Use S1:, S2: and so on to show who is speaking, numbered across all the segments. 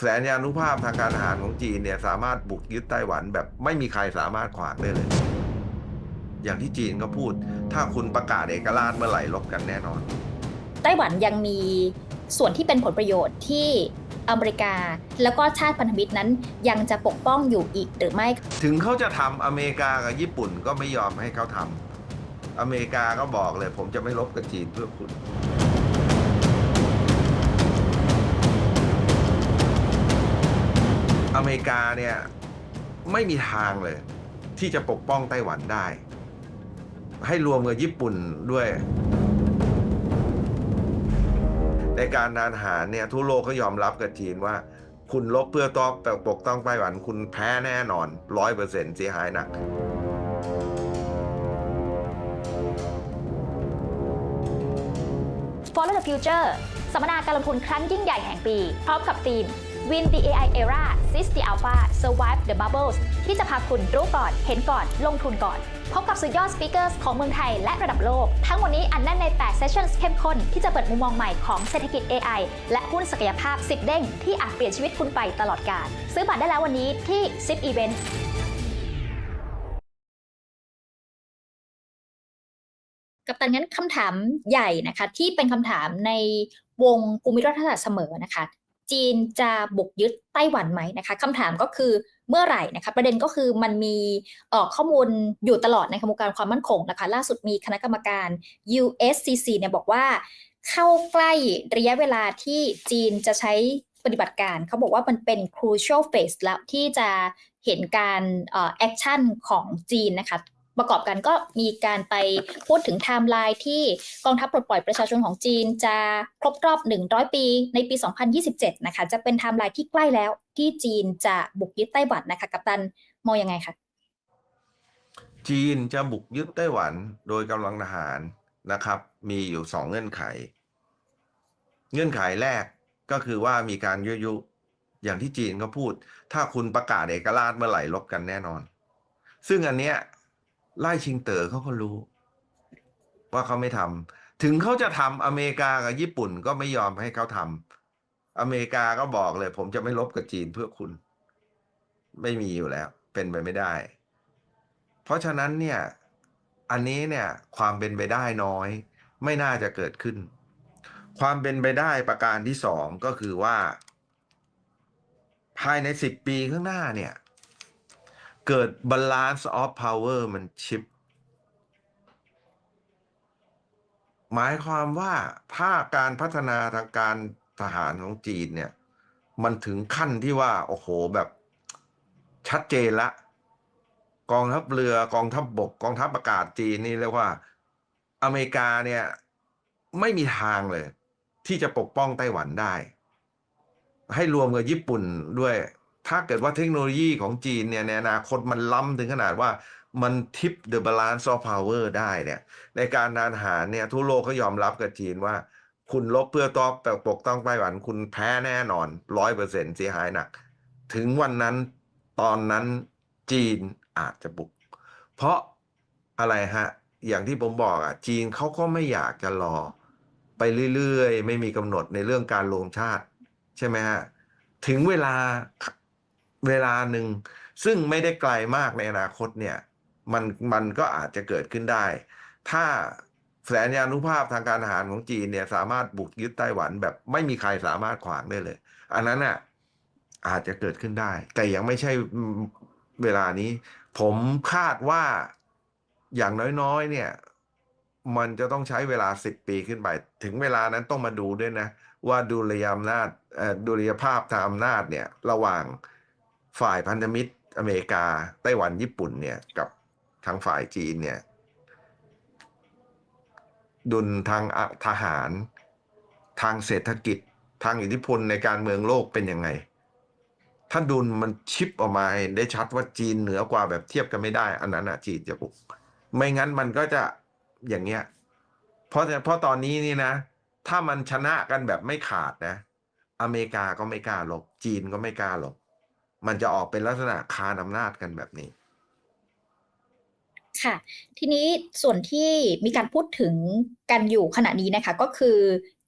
S1: แสนยานุภาพทางการทหารของจีนเนี่ยสามารถบุกยึดไต้หวันแบบไม่มีใครสามารถขวางได้เลย อย่างที่จีนก็พูด ถ้าคุณประกาศเอกราชเมื่อไหร่ลบกันแน่นอน
S2: ไต้หวันยังมีส่วนที่เป็นผลประโยชน์ที่อเมริกา แล้วก็ชาติพันธมิตรนั้นยังจะปกป้องอยู่อีกหรือไม่
S1: ถึงเขาจะทำอเมริกากับญี่ปุ่นก็ไม่ยอมให้เขาทำอเมริกาก็บอกเลย ผมจะไม่ลบกับจีนเพื่อคุณ อเมริกาเนี่ยไม่มีทางเลย ที่จะปกป้องไต้หวันได้ ให้รวมกับญี่ปุ่นด้วย ในการทานอาหารเนี่ยทั่วโลกก็ยอมรับกับจีนว่า คุณลบเพื่อต้อปกต้องไต้หวัน คุณแพ้แน่นอนร้อยเปอร์เซ็นต์เสียหายหนัก
S2: Follow the Future สัมมนาการลงทุนครั้งยิ่งใหญ่แห่งปี พร้อมกับทีม Win the AI Era Seize the Alpha Survive the Bubbles ที่จะพาคุณรู้ก่อน เห็นก่อน ลงทุนก่อน พบกับสุดยอดสปีกเกอร์ของเมืองไทยและระดับโลก ทั้งหมดนี้อันแน่นใน 8 Sessions เข้มข้น ที่จะเปิดมุมมองใหม่ของเศรษฐกิจ AI และหุ้นศักยภาพ 10 เด้ง ที่อาจเปลี่ยนชีวิตคุณไปตลอดกาลซื้อบัตรได้แล้ววันนี้ที่ SIP Event กับตันงั้นคำถามใหญ่นะคะ ที่เป็นคำถามในวงภูมิรัฐศาสตร์เสมอนะคะ จีนจะบุกยึดไต้หวันไหมนะคะคำถามก็คือเมื่อไหร่นะคะประเด็นก็คือมันมีออกข้อมูลอยู่ตลอดในขบวนการความมั่นคงนะคะล่าสุดมีคณะกรรมการ USCC เนี่ยบอกว่า เข้าใกล้ระยะเวลาที่จีนจะใช้ปฏิบัติการ เขาบอกว่ามันเป็น crucial phase แล้วที่จะเห็นการแอคชั่นของจีนนะคะ ประกอบกันก็มีการไปพูดถึงไทม์ไลน์ที่กองทัพปลดปล่อยประชาชนของจีนจะครบรอบ 100 ปีในปี 2027 นะคะ จะเป็นไทม์ไลน์ที่ใกล้แล้วที่จีนจะบุกยึดไต้หวันนะคะกัปตันมองยังไงคะ
S1: จีนจะบุกยึดไต้หวันโดยกำลังทหารนะครับ มีอยู่สองเงื่อนไข เงื่อนไขแรกก็คือว่ามีการยุยุอย่างที่จีนก็พูด ถ้าคุณประกาศเอกราชเมื่อไหร่ลบกันแน่นอน ซึ่งอันเนี้ย ไล่ชิงเต๋อเขาก็รู้ ว่าเขาไม่ทำถึงเขาจะทำอเมริกากับญี่ปุ่นก็ไม่ยอมให้เขาทำอเมริกาก็บอกเลย ผมจะไม่ลบกับจีนเพื่อคุณ ไม่มีอยู่แล้ว เป็นไปไม่ได้ เพราะฉะนั้นเนี่ย อันนี้เนี่ยความเป็นไปได้น้อย ไม่น่าจะเกิดขึ้น ความเป็นไปได้ประการที่สองก็คือว่า ภายในสิบปีข้างหน้าเนี่ย เกิด balance of power มันชิป หมายความว่าถ้าการพัฒนาทางการทหารของจีนเนี่ย มันถึงขั้นที่ว่า โอ้โหแบบชัดเจนละ กองทัพเรือกองทัพบบก กองทัพอากาศจีนนี่เรียกว่า อเมริกาเนี่ย ไม่มีทางเลย ที่จะปกป้องไต้หวันได้ ให้รวมกับญี่ปุ่นด้วย ถ้าเกิดว่าเทคโนโลยีของจีนเนี่ยในอนาคตมันล้ำถึงขนาดว่ามันทิป the balance of power ได้เนี่ยในการทานอาหารเนี่ยทั่วโลกก็ยอมรับกับจีนว่า คุณลบเพื่อต้อปกต้องไต้หวัน คุณแพ้แน่นอนร้อยเปอร์เซ็นต์เสียหายหนัก ถึงวันนั้นตอนนั้นจีนอาจจะบุก เพราะอะไรฮะ อย่างที่ผมบอกอะจีนเขาก็ไม่อยากจะรอ ไปเรื่อยๆ ไม่มีกำหนดในเรื่องการลงชาติ ใช่ไหมฮะ ถึงเวลา เวลาหนึ่ง ซึ่งไม่ได้ไกลมากในอนาคตเนี่ยมันมันก็อาจจะเกิดขึ้นได้ ถ้าแสนยานุภาพทางการทหารของจีนเนี่ยสามารถบุกยึดไต้หวันแบบไม่มีใครสามารถขวางได้เลย อันนั้นอะอาจจะเกิดขึ้นได้ แต่ยังไม่ใช่เวลานี้ ผมคาดว่าอย่างน้อยๆ เนี่ย มันจะต้องใช้เวลาสิบปีขึ้นไป ถึงเวลานั้นต้องมาดูด้วยนะ ว่าดุลยอำนาจดุลยภาพทางอำนาจเนี่ย ระหว่าง ฝ่ายพันธมิตรอเมริกาไต้หวันญี่ปุ่นเนี่ยกับทางฝ่ายจีนเนี่ยดุลทางทหาร ทางเศรษฐกิจ ทางอิทธิพลในการเมืองโลกเป็นยังไง ถ้าดุลมันชิปออกมาได้ชัดว่าจีนเหนือกว่าแบบเทียบกันไม่ได้ อันนั้นอะจีนจะบุก ไม่งั้นมันก็จะอย่างเงี้ย เพราะเพราะตอนนี้นี่นะ ถ้ามันชนะกันแบบไม่ขาดนะ อเมริกาก็ไม่กล้าหลบจีนก็ไม่กล้าหลบ มันจะออกเป็นลักษณะคานอำนาจกันแบบนี้
S2: ค่ะ ทีนี้ส่วนที่มีการพูดถึงกันอยู่ขณะนี้นะคะก็คือ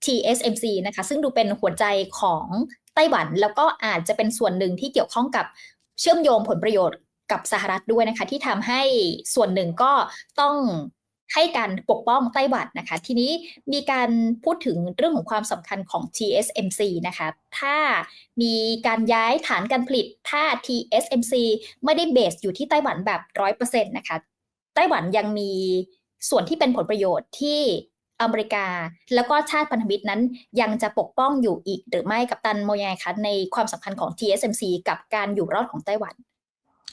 S2: TSMC นะคะ ซึ่งดูเป็นหัวใจของไต้หวัน แล้วก็อาจจะเป็นส่วนหนึ่งที่เกี่ยวข้องกับเชื่อมโยงผลประโยชน์กับสหรัฐด้วยนะคะ ที่ทำให้ส่วนหนึ่งก็ต้อง ให้การปกป้องไต้หวันนะคะ ทีนี้มีการพูดถึงเรื่องของความสำคัญของ TSMC นะคะ ถ้ามีการย้ายฐานการผลิต ถ้า TSMC ไม่ได้เบสอยู่ที่ไต้หวันแบบร้อยเปอร์เซ็นต์นะคะ ไต้หวันยังมีส่วนที่เป็นผลประโยชน์ที่อเมริกา แล้วก็ชาติพันธมิตรนั้นยังจะปกป้องอยู่อีกหรือไม่กับตันโมยายคะในความสำคัญของ TSMC กับการอยู่รอดของไต้หวัน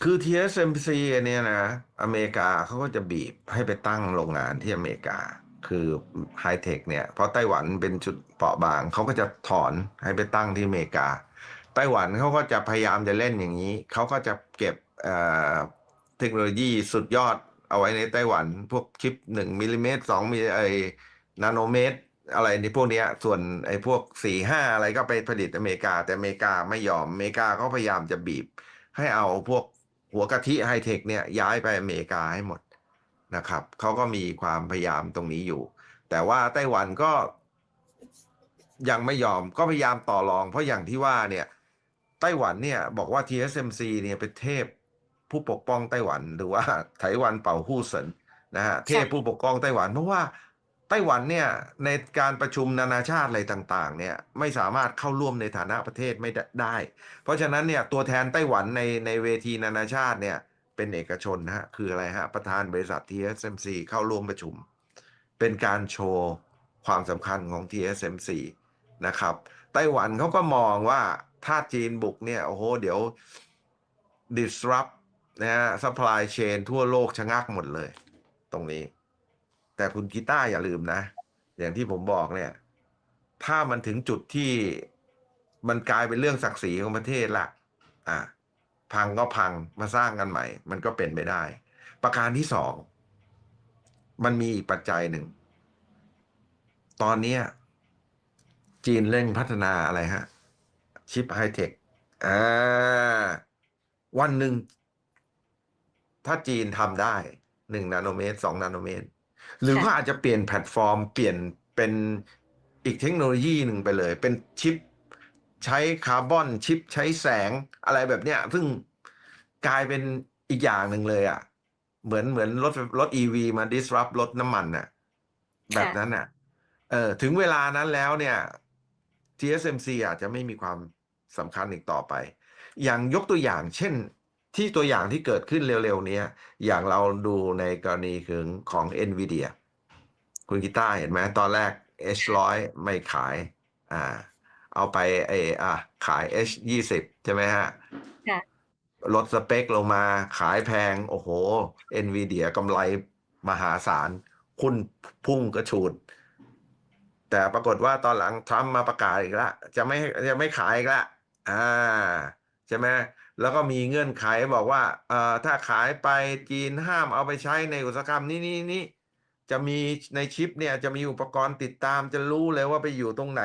S1: คือ TSMC เนี่ยนะ อเมริกาเขาก็จะบีบให้ไปตั้งโรงงานที่อเมริกา คือไฮเทคเนี่ย เพราะไต้หวันเป็นจุดเปราะบาง เขาก็จะถอนให้ไปตั้งที่อเมริกา ไต้หวันเขาก็จะพยายามจะเล่นอย่างนี้ เขาก็จะเก็บเเทคโนโลยีสุดยอดเอาไว้ในไต้หวัน พวกชิปหนึ่งมิลลิเมตรสองมิลไอนาโนเมตร อะไรในพวกนี้ส่วนไอ้พวกสี่ห้าอะไรก็ไปผลิตอเมริกา แต่อเมริกาไม่ยอมอเมริกาเขาพยายามจะบีบให้เอาพวก หัวกะทิไฮเทคเนี่ยย้ายไปอเมริกาให้หมดนะครับเขาก็มีความพยายามตรงนี้อยู่ แต่ว่าไต้หวันก็ยังไม่ยอมก็พยายามต่อรอง เพราะอย่างที่ว่าเนี่ยไต้หวันเนี่ยบอกว่า TSMC เนี่ยเป็นเทพผู้ปกป้องไต้หวันหรือว่าไต้หวันเป่าหู้เซินนะฮะเทพผู้ปกป้องไต้หวันเพราะว่า ไต้หวันเนี่ยในการประชุมนานาชาติอะไรต่างๆเนี่ยไม่สามารถเข้าร่วมในฐานะประเทศไม่ได้ เพราะฉะนั้นเนี่ยตัวแทนไต้หวันในในเวทีนานาชาติเนี่ยเป็นเอกชนนะฮะคืออะไรฮะประธานบริษัท TSMC เข้าร่วมประชุม เป็นการโชว์ความสำคัญของ TSMC นะครับไต้หวันเขาก็มองว่าถ้าจีนบุกเนี่ยโอ้โหเดี๋ยว disrupt นะฮะ supply chain ทั่วโลกชะงักหมดเลย ตรงนี้ แต่คุณกีตาร์อย่าลืมนะ อย่างที่ผมบอกเนี่ย ถ้ามันถึงจุดที่มันกลายเป็นเรื่องศักดิ์ศรีของประเทศละอะพังก็พังมาสร้างกันใหม่ มันก็เป็นไปได้ ประการที่สอง มันมีอีกปัจจัยหนึ่ง ตอนนี้จีนเร่งพัฒนาอะไรฮะ ชิปไฮเทคอ่าวันหนึ่ง ถ้าจีนทำได้หนึ่งนาโนเมตรสองนาโนเมตร หรือ
S2: ค่ะ
S1: ว่าอาจจะเปลี่ยนแพลตฟอร์ม เปลี่ยนเป็นอีกเทคโนโลยีหนึ่งไปเลย เป็นชิปใช้คาร์บอนชิปใช้แสงอะไรแบบเนี้ยซึ่งกลายเป็นอีกอย่างหนึ่งเลยอะ่ะ เหมือนเหมือนรถรถ EV มา disrupt รถน้ำมันน่ะ แบบนั้นน่ะ เออถึงเวลานั้นแล้วเนี่ย TSMC อาจจะไม่มีความสำคัญอีกต่อไป อย่างยกตัวอย่างเช่น ที่ตัวอย่างที่เกิดขึ้นเร็วๆเนี้ยอย่างเราดูในกรณีของของ NVIDIA คุณกีตาร์เห็นไหมตอนแรก H100 ไม่ขายอ่าเอาไปไออะขาย H20 ใช่ไหมฮะ
S2: ค่ะ
S1: ลดสเปคลงมาขายแพง โอ้โห NVIDIA กำไรมหาศาลหุ้นพุ่งกระฉูด แต่ปรากฏว่าตอนหลังทรัมป์มาประกาศอีกแล้วจะไม่จะไม่ขายอีกแล้วอ่าใช่ไหม แล้วก็มีเงื่อนไขบอกว่าเอ่อถ้าขายไปจีนห้ามเอาไปใช้ในอุตสาหกรรมนี้นี้นี้จะมีในชิปเนี่ยจะมีอุปกรณ์ติดตามจะรู้เลยว่าไปอยู่ตรงไหน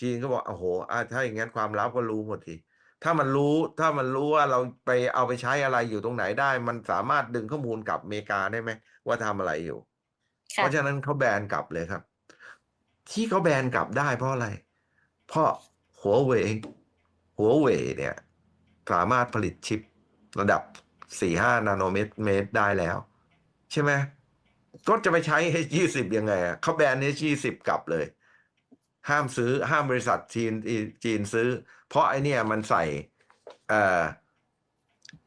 S1: จีนก็บอกโอ้โหอะถ้าอย่างงั้นความลับก็รู้หมดทีถ้ามันรู้ถ้ามันรู้ว่าเราไปเอาไปใช้อะไรอยู่ตรงไหนได้ มันสามารถดึงข้อมูลกลับอเมริกาได้ไหมว่าทำอะไรอยู่ เพ
S2: ค่ะ
S1: ราะฉะนั้นเขาแบนกลับเลยครับ ที่เขาแบนกลับได้เพราะอะไร เพราะหัวเว่ยหัวเว่ยเนี่ย สามารถผลิตชิประดับสี่ห้านาโนเมตรเมตรได้แล้ว ใช่ไหมก็จะไปใช้ H20 ยังไงอะเขาแบน H20 กลับเลย ห้ามซื้อห้ามบริษัทจีนจีนซื้อ เพราะไอเนี่ยมันใส่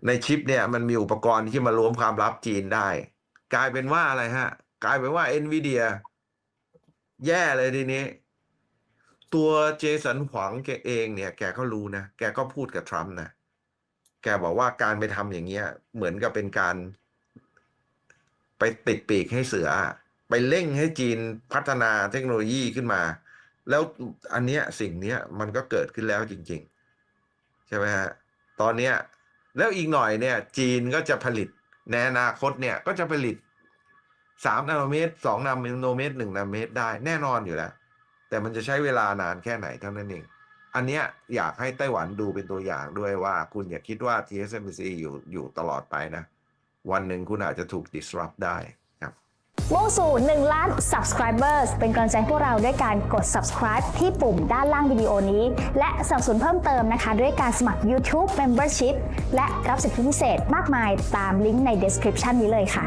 S1: ในชิปเนี่ยมันมีอุปกรณ์ที่มารวมความลับจีนได้ กลายเป็นว่าอะไรฮะ กลายเป็นว่า NVIDIA แย่เลยทีนี้ ตัวเจสันหวังแกเองเนี่ย แกก็รู้นะ แกก็พูดกับทรัมป์นะ แกบอกว่าการไปทำอย่างเงี้ย เหมือนกับเป็นการ ไปติดปีกให้เสือ ไปเร่งให้จีนพัฒนาเทคโนโลยีขึ้นมา แล้วอันเนี้ยสิ่งเนี้ยมันก็เกิดขึ้นแล้วจริง ๆ ใช่ไหมฮะตอนเนี้ยแล้วอีกหน่อยเนี่ย จีนก็จะผลิตในอนาคตเนี่ยก็จะผลิตสามนาโนเมตรสองนาโนเมตรหนึ่งนาโนเมตรได้แน่นอนอยู่แล้ว แต่มันจะใช้เวลานานแค่ไหนเท่านั้นเอง อันเนี้ยอยากให้ไต้หวันดูเป็นตัวอย่างด้วยว่าคุณอย่าคิดว่า TSMC อยู่อยู่ตลอดไปนะ วันหนึ่งคุณอาจจะถูก disrupt ได้ครับ
S2: มุ่งสู่1ล้าน subscribers เป็นกำลังใจให้พวกเราด้วยการกด subscribe ที่ปุ่มด้านล่างวิดีโอนี้ และสนับสนุนเพิ่มเติมนะคะ ด้วยการสมัคร YouTube Membership และรับสิทธิพิเศษมากมายตามลิงก์ใน description นี้เลยค่ะ